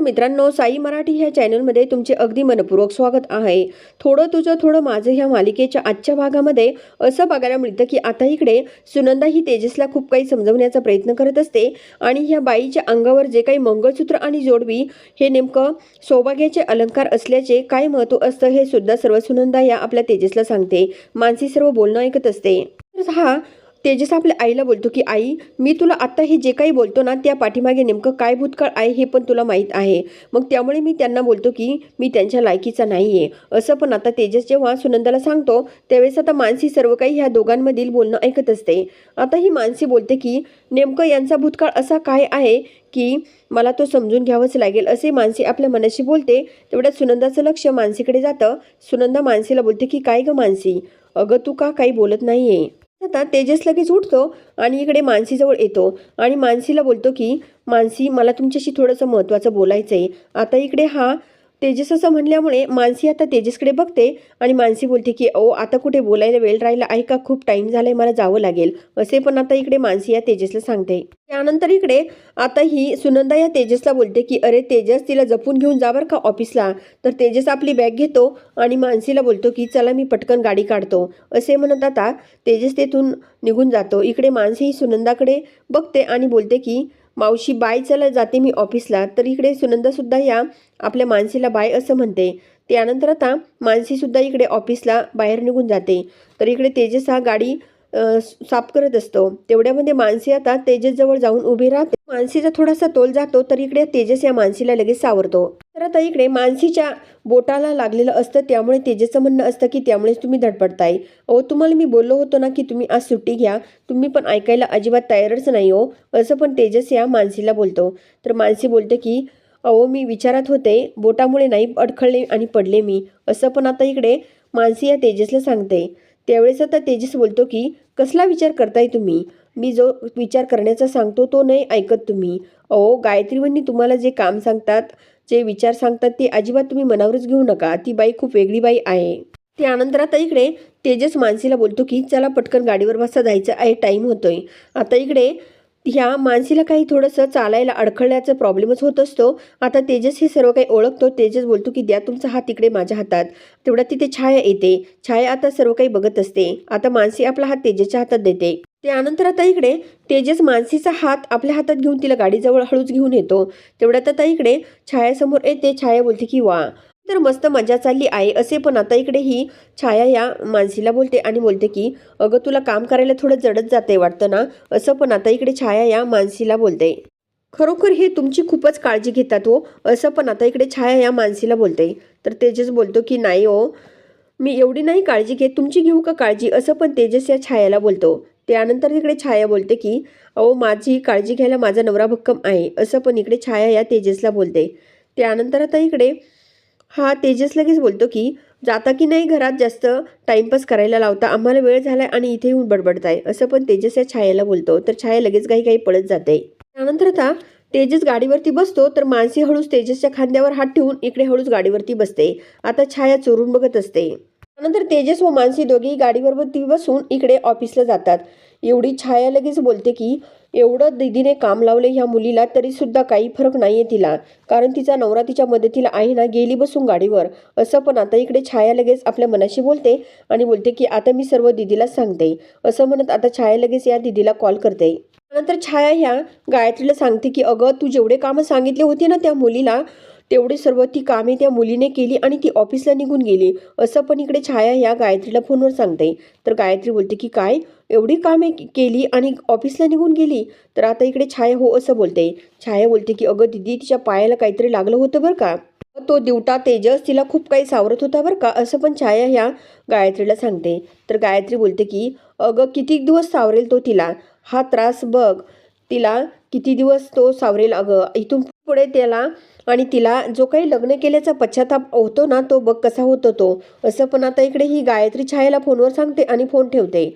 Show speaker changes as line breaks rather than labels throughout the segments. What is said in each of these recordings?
नमस्कार मित्रांनो साई मराठी ह्या चॅनलमध्ये तुमचे अगदी मनपूर्वक स्वागत आहे. थोडं तुझं थोडं माझं ह्या मालिकेच्या आजच्या भागामध्ये असं बघायला मिळतं की आता इकडे सुनंदा ही तेजसला खूप काही समजवण्याचा प्रयत्न करत असते आणि ह्या बाईच्या अंगावर जे काही मंगळसूत्र आणि जोडवी हे नेमकं सौभाग्याचे अलंकार असल्याचे काय महत्त्व असतं हे सुद्धा सर्व सुनंदा या आपल्या तेजसला सांगते. मानसी सर्व बोलणं ऐकत असते. तर हा तेजस आपल्या आईला बोलतो की आई मी तुला आत्ता हे जे काही बोलतो ना त्या पाठीमागे नेमकं काय भूतकाळ आहे हे पण तुला माहीत आहे. मग त्यामुळे मी त्यांना बोलतो की मी त्यांच्या लायकीचा नाही आहे असं पण आता तेजस जेव्हा सुनंदाला सांगतो त्यावेळेस आता मानसी सर्व काही ह्या दोघांमधील बोलणं ऐकत असते. आता ही मानसी बोलते की नेमकं यांचा भूतकाळ असा काय आहे की मला तो समजून घ्यावंच लागेल असे मानसी आपल्या मनाशी बोलते. तेवढ्यात सुनंदाचं लक्ष मानसीकडे जातं. सुनंदा मानसीला बोलते की काय गं मानसी? अगं तू का काही बोलत नाही आहे आता तेजस लगेच उठतो आणि इकडे मानसीजवळ येतो. आणि मानसीला बोलतो की मानसी मला तुमच्याशी थोडंसं महत्त्वाचं बोलायचं आहे आता इकडे हा तेजस असं म्हणल्यामुळे मानसी आता तेजसकडे बघते आणि मानसी बोलते की ओ आता कुठे बोलायला वेळ राहिला आहे का? खूप टाईम झालाय मला जावं लागेल. असे पण आता इकडे मानसी या तेजसला सांगते. त्यानंतर इकडे आता ही सुनंदा या तेजसला बोलते की अरे तेजस तिला जपून घेऊन जा बरं का ऑफिसला. तर तेजस आपली बॅग घेतो आणि मानसीला बोलतो की चला मी पटकन गाडी काढतो. असे म्हणत आता तेजस तेथून निघून जातो. इकडे मानसी ही सुनंदाकडे बघते आणि बोलते की मावशी बाय चला जाते मी ऑफिसला तर इकडे सुनंदासुद्धा या आपल्या मानसीला बाय असं म्हणते. त्यानंतर आता मानसीसुद्धा इकडे ऑफिसला बाहेर निघून जाते. तर इकडे तेजस हा गाडी साफ करत असतो. तेवढ्यामध्ये मानसी आता तेजसजवळ जाऊन उभी राहते. मानसीचा थोडासा तोल जातो तर इकडे तेजस या मानसीला लगेच सावरतो. तर आता इकडे मानसीच्या बोटाला लागलेलं असतं त्यामुळे तेजेचं म्हणणं असतं की त्यामुळेच तुम्ही धडपडताय. अहो तुम्हाला मी बोललो होतो ना की तुम्ही आज सुट्टी घ्या तुम्ही पण ऐकायला अजिबात तयारच नाही हो. असं पण तेजस या मानसीला बोलतो. तर मानसी बोलते की अहो मी विचारात होते बोटामुळे नाही अडखळले आणि पडले मी. असं पण आता इकडे मानसी या तेजसला सांगते. त्यावेळेस आता तेजस बोलतो की कसला विचार करताय तुम्ही? मी जो विचार करण्याचा सांगतो तो नाही ऐकत तुम्ही. अहो गायत्रीवणी तुम्हाला जे काम सांगतात जे विचार सांगतात ते अजिबात तुम्ही मनावरच घेऊ नका. ती बाई खूप वेगळी बाई आहे. त्यानंतर आता इकडे तेजस मानसीला बोलतो की चला पटकन गाडीवर बसता जायचं आहे टाईम होतोय. आता इकडे ह्या मानसीला काही थोडंसं चालायला अडखळण्याचा प्रॉब्लेमच होत असतो. आता तेजस हे सर्व काही ओळखतो. तेजस बोलतो की द्या तुमचा हात तिकडे माझ्या हातात. तेवढा तिथे छाया येते. छाया आता सर्व काही बघत असते. आता मानसी आपला हात तेजसच्या हातात देते. त्यानंतर आता इकडे तेजस मानसीचा हात आपल्या हातात घेऊन तिला गाडीजवळ हळूच घेऊन येतो. तेवढ्यात आता इकडे छायासमोर येते छाया बोलते की वा तर मस्त मजा चालली आहे असे पण आता इकडे ही छाया या मानसीला बोलते आणि बोलते की अगं तुला काम करायला थोडं जडत जाते वाटतं ना? असं पण आता इकडे छाया या मानसीला बोलते. खरोखर हे तुमची खूपच काळजी घेतात हो असं पण आता इकडे छाया या मानसीला बोलते. तर तेजस बोलतो की नाही हो मी एवढी नाही काळजी घेत तुमची घेऊ का काळजी? असं पण तेजस या छायाला बोलतो. त्यानंतर तिकडे छाया बोलते की अहो माझी काळजी घ्यायला माझा नवरा भक्कम आहे. असं पण इकडे छाया या तेजसला बोलते. त्यानंतर आता इकडे हा तेजस लगेच बोलतो की जाता की नाही घरात जास्त टाइमपास करायला लावता? आम्हाला वेळ झाला आणि इथे येऊन बडबडताय. असं पण तेजस या छायाला बोलतो. तर छाया लगेच काही काही पळत जाते. त्यानंतर आता तेजस गाडीवरती बसतो तर मानसी हळूच तेजसच्या खांद्यावर हात ठेवून इकडे हळूच गाडीवरती बसते. आता छाया चोरून बघत असते. त्यानंतर तेजस व मानसी दोघेही गाडीवरती बसून इकडे ऑफिसला जातात. एवढी छाया लगेच बोलते की एवढं दीदीने काम लावले ह्या मुलीला तरी सुद्धा काही फरक नाहीये तिला. कारण तिचा नवरा तिच्या मदतीला आहे ना गेली बसून गाडीवर. असं पण आता इकडे छाया लगेच आपल्या मनाशी बोलते आणि बोलते की आता मी सर्व दीदीला सांगते. असं म्हणत आता छाया लगेच या दिदीला कॉल करते. नंतर छाया ह्या गायत्रीला सांगते की अगं तू जेवढे कामं सांगितले होते ना त्या मुलीला तेवढे सर्व ती कामे त्या मुलीने केली आणि ती ऑफिसला निघून गेली. असं पण इकडे छाया या गायत्रीला फोनवर सांगते. तर गायत्री बोलते की काय? एवढी कामे केली आणि ऑफिसला निघून गेली? तर आता इकडे छाया हो असं बोलते. छाया बोलते की अगं दिदी तिच्या पायाला काहीतरी लागलं होतं बरं का? तो दिवटा तेजस तिला खूप काही सावरत होता बरं का? असं पण छाया ह्या गायत्रीला सांगते. तर गायत्री बोलते की अगं किती दिवस सावरेल तो तिला? हा त्रास बघ. तिला किती दिवस तो सावरेल? अगं इथून पुढे त्याला आणि तिला जो काही लग्न केल्याचा पश्चाताप होतो ना तो बघ कसा होतो तो. असं पण आता इकडे ही गायत्री छायाला फोनवर सांगते आणि फोन ठेवते.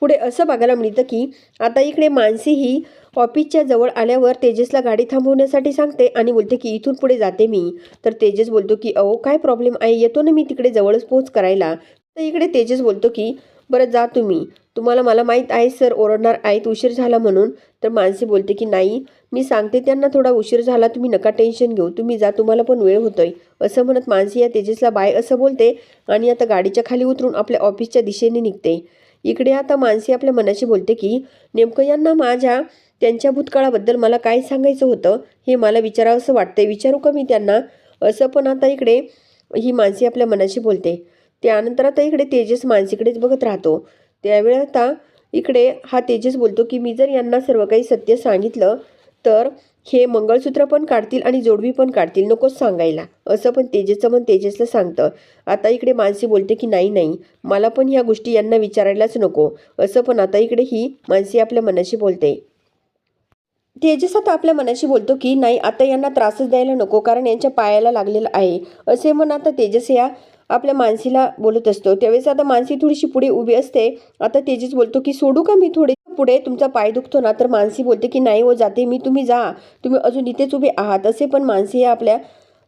पुढे असं बघायला मिळतं की आता इकडे मानसी ही ऑफिसच्या जवळ आल्यावर तेजसला गाडी थांबवण्यासाठी सांगते आणि बोलते की इथून पुढे जाते मी. तर तेजस बोलतो की अहो काय प्रॉब्लेम आहे? येतो ना मी तिकडे जवळच पोहोच करायला. तर इकडे तेजस बोलतो की बरं जा तुम्ही. तुम्हाला मला माहीत आहे सर ओरडणार आहेत उशीर झाला म्हणून. तर मानसी बोलते की नाही मी सांगते त्यांना थोडा उशीर झाला तुम्ही नका टेन्शन घेऊ तुम्ही जा तुम्हाला पण वेळ होतोय. असं म्हणत मानसी या तेजसला बाय असं बोलते आणि आता गाडीच्या खाली उतरून आपल्या ऑफिसच्या दिशेने निघते. इकडे आता मानसी आपल्या मनाशी बोलते की नेमकं यांना माझ्या त्यांच्या भूतकाळाबद्दल मला काय सांगायचं होतं? हे मला विचारावं असं वाटतंय विचारू का मी त्यांना? असं पण आता इकडे ही मानसी आपल्या मनाशी बोलते. त्यानंतर आता इकडे तेजस मानसीकडेच बघत राहतो. त्यावेळी आता इकडे हा तेजस बोलतो की मी जर यांना सर्व काही सत्य सांगितलं तर हे मंगळसूत्र पण काढतील आणि जोडवी पण काढतील नकोच सांगायला. असं पण तेजेचं मन तेजसला सांगतं. आता इकडे मानसी बोलते की नाही नाही मला पण ह्या गोष्टी यांना विचारायलाच नको. असं पण आता इकडे ही मानसी आपल्या मनाशी बोलते. तेजस आता आपल्या मनाशी बोलतो की नाही आता यांना त्रासच द्यायला नको कारण यांच्या पायाला लागलेला आहे. असे म्हण आता तेजस या आपल्या मानसीला बोलत असतो. त्यावेळेस आता मानसी थोडीशी पुढे उभी असते. आता तेजस बोलतो की सोडू का मी थोडे पुढे? तुमचा पाय दुखतो ना. तर मानसी बोलते की नाही हो जाते मी. तुम्ही जा. तुम्ही अजून इथेच उभे आहात. असे पण मानसी या आपल्या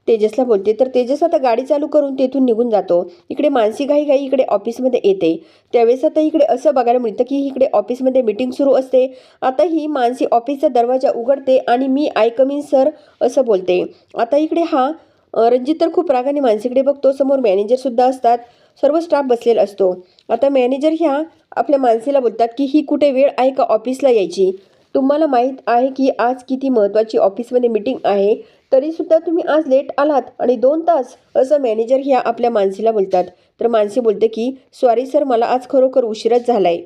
तेजसला बोलते. तर तेजस आता गाडी चालू करून तेथून निघून जातो. इकडे मानसी घाई घाई इकडे ऑफिसमध्ये येते. त्यावेळेस आता इकडे असं बघायला मिळतं की इकडे ऑफिसमध्ये मीटिंग सुरू असते. आता ही मानसी ऑफिसचा दरवाजा उघडते आणि मी आयकमीन सर. असं बोलते. आता इकडे हा रणजित तर खूप रागाने मानसीकडे बघतो समोर मॅनेजर सुद्धा असतात सर्व स्टाफ बसलेला असतो. आता मॅनेजर ह्या आपल्या मानसीला बोलतात की ही कुठे वेळ आहे का ऑफिसला यायची? तुम्हाला माहीत आहे की आज किती महत्त्वाची ऑफिसमध्ये मीटिंग आहे तरीसुद्धा तुम्ही आज लेट आलात आणि दोन तास असं मॅनेजर ह्या आपल्या मानसीला बोलतात. तर माणसे बोलते की सॉरी सर मला आज खरोखर उशीरच झालाय.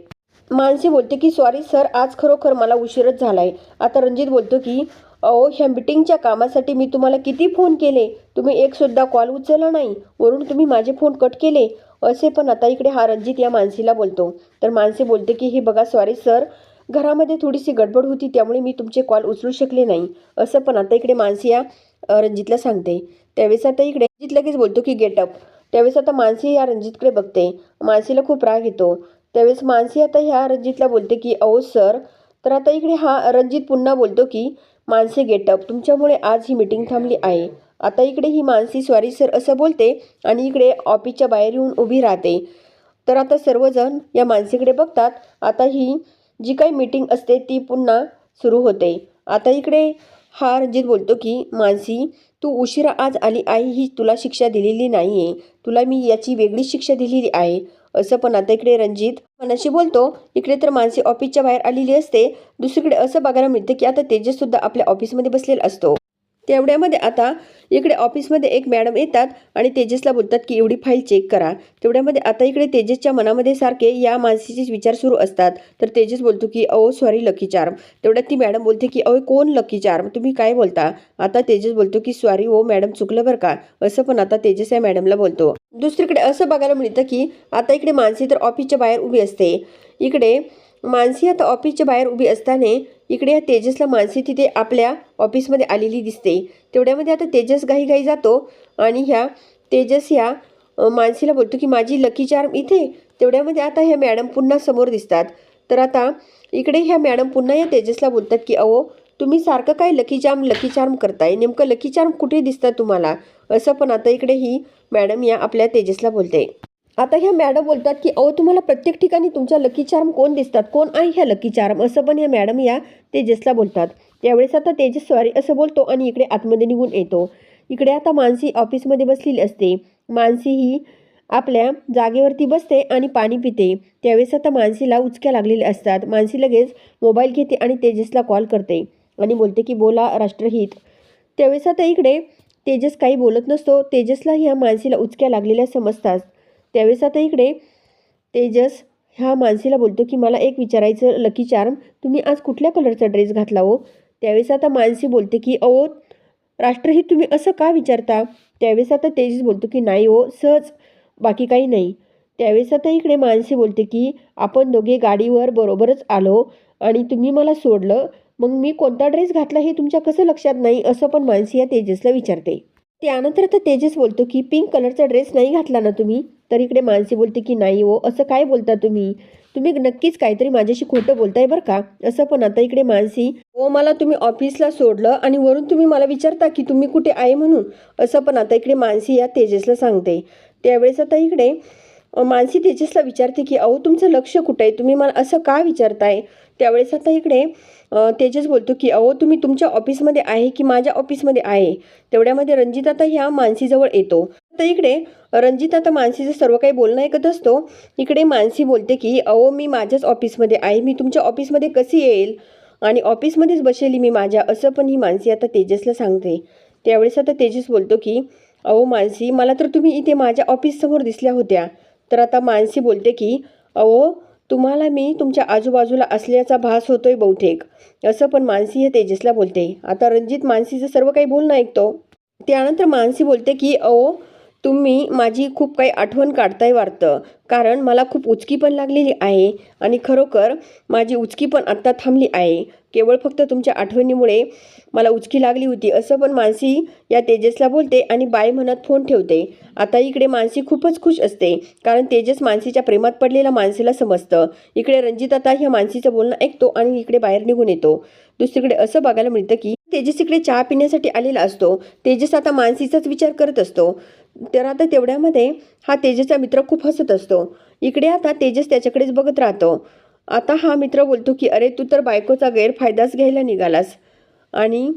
मानसी बोलते की सॉरी सर आज खरोखर मला उशीरच झाला आहे आता रणजित बोलतो की अहो ह्या मिटिंगच्या कामासाठी मी तुम्हाला किती फोन केले? तुम्ही एकसुद्धा कॉल उचलला नाही. वरून तुम्ही माझे फोन कट केले. असे पण आता इकडे हा रणजित या मानसीला बोलतो. तर मानसी बोलते की हे बघा सॉरी सर घरामध्ये थोडीशी गडबड होती त्यामुळे मी तुमचे कॉल उचलू शकले नाही. असं पण आता इकडे मानसी या रणजितला सांगते. त्यावेळेस आता इकडे रणजित लगेच बोलतो की गेटअप त्यावेळेस आता मानसी या रणजितकडे बघते. मानसीला खूप राग येतो. त्यावेळेस मानसी आता ह्या रणजितला बोलते की अहो सर तर आता इकडे हा रणजित पुन्हा बोलतो की मानसी गेटअप तुमच्यामुळे आज ही मीटिंग थांबली आहे. आता इकडे ही मानसी सॉरी सर असं बोलते आणि इकडे ऑफिसच्या बाहेर येऊन उभी राहते. तर आता सर्वजण या मानसीकडे बघतात. आता ही जी काही मीटिंग असते ती पुन्हा सुरू होते. आता इकडे हा रणजित बोलतो की मानसी तू उशिरा आज आली आहे ही तुला शिक्षा दिलेली नाही आहे तुला मी याची वेगळी शिक्षा दिलेली आहे. असं पण आता इकडे रणजित मनाशी बोलतो इकडे तर मानसी ऑफिसच्या बाहेर आलेली असते. दुसरीकडे असं बघायला मिळतं की आता तेजस सुद्धा आपल्या ऑफिसमध्ये बसलेला असतो. तेवढ्यामध्ये आता इकडे ऑफिसमध्ये एक मॅडम येतात आणि तेजसला बोलतात की एवढी फाईल चेक करा. तेवढ्यामध्ये आता इकडे तेजसच्या मनामध्ये सारखे या मानसीचे विचार सुरू असतात. तर तेजस बोलतो की अहो सॉरी लकी चार्म तेवढ्यात ती मॅडम बोलते की अहो कोण लकी चार्म तुम्ही काय बोलता? आता तेजस बोलतो की सॉरी ओ मॅडम चुकलं बरं का. असं पण आता तेजस या मॅडमला बोलतो. दुसरीकडे असं बघायला मिळतं की आता इकडे मानसी तर ऑफिसच्या बाहेर उभी असते. इकडे मानसी आता ऑफिसच्या बाहेर उभी असताना इकडे या तेजसला मानसी तिथे आपल्या ऑफिसमध्ये आलेली दिसते. तेवढ्यामध्ये आता तेजस घाई घाई जातो आणि ह्या तेजस ह्या मानसीला बोलतो की माझी लकी चार्म इथे. तेवढ्यामध्ये आता ह्या मॅडम पुन्हा समोर दिसतात. तर आता इकडे ह्या मॅडम पुन्हा या तेजसला बोलतात की अहो तुम्ही सारखं काय लकी जाम लकी चार्म करताय? नेमकं लकी चार्म कुठे दिसतं तुम्हाला? असं पण आता इकडे ही मॅडम या आपल्या तेजसला बोलते. आता ह्या मॅडम बोलतात की अहो तुम्हाला प्रत्येक ठिकाणी तुमच्या लकी चार्म कोण दिसतात? कोण आहे ह्या लकी चार्म असं पण ह्या मॅडम या तेजसला बोलतात. त्यावेळेस आता तेजस सॉरी असं बोलतो आणि इकडे आतमध्ये निघून येतो. इकडे आता मानसी ऑफिसमध्ये बसलेली असते. मानसी ही आपल्या जागेवरती बसते आणि पाणी पिते. त्यावेळेस आता मानसीला उचक्या लागलेल्या असतात. मानसी लगेच मोबाईल घेते आणि तेजसला कॉल करते. आणि बोलते की बोला राष्ट्रहित. त्यावेळेस आता इकडे तेजस काही बोलत नसतो. तेजसला ह्या मानसीला उचक्या लागलेल्या समजतात. त्यावेळेस आता इकडे तेजस ह्या मानसीला बोलतो की मला एक विचारायचं लकी चार्म तुम्ही आज कुठल्या कलरचा ड्रेस घातला हो? त्यावेळेस आता मानसी बोलते की अहो राष्ट्रहित तुम्ही असं का विचारता? त्यावेळेस आता तेजस बोलतो की नाही हो सहज बाकी काही नाही. त्यावेळेस आता इकडे मानसी बोलते की आपण दोघे गाडीवर बरोबरच आलो आणि तुम्ही मला सोडलं मग मी कोणता ड्रेस घातला हे तुमच्या कसं लक्षात नाही असं पण मानसी या तेजसला विचारते. त्यानंतर आता तेजस बोलतो की पिंक कलरचा ड्रेस नाही घातला ना तुम्ही? तर इकडे मानसी बोलते की नाही हो असं काय बोलता तुम्ही? तुम्ही नक्कीच काहीतरी माझ्याशी खोटं बोलताय बरं का? असं पण आता इकडे मानसी हो मला तुम्ही ऑफिसला सोडलं आणि वरून तुम्ही मला विचारता की तुम्ही कुठे आहे म्हणून? असं पण आता इकडे मानसी या तेजसला सांगते. त्यावेळेस आता इकडे मानसी तेजसला विचारते की अहो तुमचं लक्ष कुठं आहे? तुम्ही मला असं का विचारताय? त्यावेळेस आता इकडे तेजस बोलतो की अहो तुम्ही तुमच्या ऑफिसमध्ये आहे की माझ्या ऑफिसमध्ये आहे? तेवढ्यामध्ये रणजित आता ह्या मानसीजवळ येतो. तर इकडे रणजित आता मानसीचं सर्व काही बोलणं ऐकत असतो. इकडे मानसी बोलते की अहो मी माझ्याच ऑफिसमध्ये आहे. मी तुमच्या ऑफिसमध्ये कशी येईल? आणि ऑफिसमध्येच बसेली मी माझ्या असं पण ही मानसी आता तेजसला सांगते. त्यावेळेस आता तेजस बोलतो की अहो मानसी मला तर तुम्ही इथे माझ्या ऑफिससमोर दिसल्या होत्या. तर आता मानसी बोलते की अहो तुम्हाला मी तुमच्या आजूबाजूला असल्याचा भास होतोय बहुतेक. असं पण मानसी हे तेजसला बोलते. आता रणजित मानसीचं सर्व काही बोलणं ऐकतो. त्यानंतर मानसी बोलते की अहो तुम्ही माझी खूप काही आठवण काढताय वाटतं. कारण मला खूप उचकी पण लागलेली आहे आणि खरोखर माझी उचकी पण आत्ता थांबली आहे. केवळ फक्त तुमच्या आठवणीमुळे मला उचकी लागली होती असं पण मानसी या तेजसला बोलते आणि बाय म्हणत फोन ठेवते. आता इकडे मानसी खूपच खुश असते कारण तेजस मानसीच्या प्रेमात पडलेला मानसीला समजतं. इकडे रणजित आता ह्या मानसीचं बोलणं ऐकतो आणि इकडे बाहेर निघून येतो. दुसरीकडे असं बघायला मिळतं की तेजस इकडे चहा पिण्यासाठी आलेला असतो. तेजस आता मानसीचाच विचार करत असतो. तर आता तेवढ्यामध्ये हा तेजसचा मित्र खूप हसत असतो. इकडे आता तेजस त्याच्याकडेच बघत राहतो. आता हा मित्र बोलतो की अरे तू तर बायकोचा गैरफायदाच घ्यायला निघालास. आणि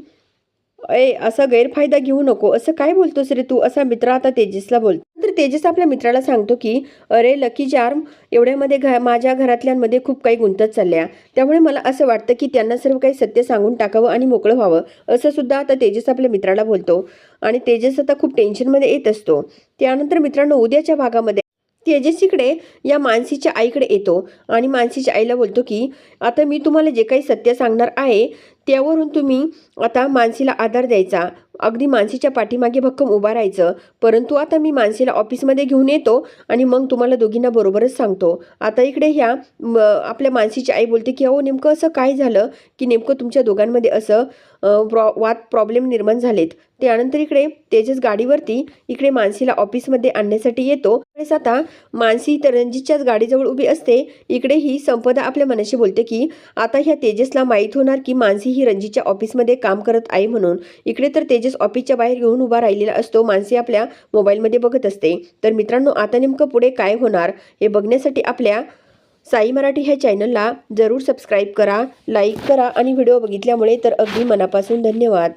ए असा गैरफायदा घेऊ नको. असं काय बोलतोस रे तू? असा मित्र आता तेजसला बोलतो तर तेजस आपल्या मित्राला सांगतो की अरे लकी चार्म एवढ्यामध्ये घ माझ्या घरातल्यांमध्ये खूप काही गुंतत चालल्या. त्यामुळे मला असं वाटतं की त्यांना सर्व काही सत्य सांगून टाकावं आणि मोकळं व्हावं. असं सुद्धा आता तेजस आपल्या मित्राला बोलतो. आणि तेजस आता खूप टेन्शनमध्ये येत असतो. त्यानंतर मित्रांनो उद्याच्या भागामध्ये तेजस इकडे या मानसीच्या आईकडे येतो. आणि मानसीच्या आईला बोलतो की आता मी तुम्हाला जे काही सत्य सांगणार आहे त्यावरून तुम्ही आता मानसीला आधार द्यायचा. अगदी मानसीच्या पाठीमागे भक्कम उभा राहायचं. परंतु आता मी मानसीला ऑफिसमध्ये घेऊन येतो आणि मग तुम्हाला दोघींना बरोबरच सांगतो. आता इकडे ह्या आपल्या मानसीची आई बोलते की अहो नेमकं असं काय झालं की नेमकं तुमच्या दोघांमध्ये असं प्रॉ वाद प्रॉब्लेम निर्माण झालेत? त्यानंतर इकडे तेजस गाडीवरती इकडे मानसीला ऑफिसमध्ये आणण्यासाठी येतो. त्यावेळेस आता मानसी तर रणजितच्याच गाडीजवळ उभी असते. इकडे ही संपदा आपल्या मनाशी बोलते की आता ह्या तेजसला माहीत होणार की मानसी ही रणजीच्या ऑफिसमध्ये काम करत आहे म्हणून. इकडे तर तेजस ऑफिसच्या बाहेर घेऊन उभा राहिलेला असतो. मानसी आपल्या मोबाईलमध्ये बघत असते. तर मित्रांनो आता नेमकं पुढे काय होणार हे बघण्यासाठी आपल्या साई मराठी ह्या चॅनलला जरूर सबस्क्राईब करा लाईक करा आणि व्हिडिओ बघितल्यामुळे तर अगदी मनापासून धन्यवाद.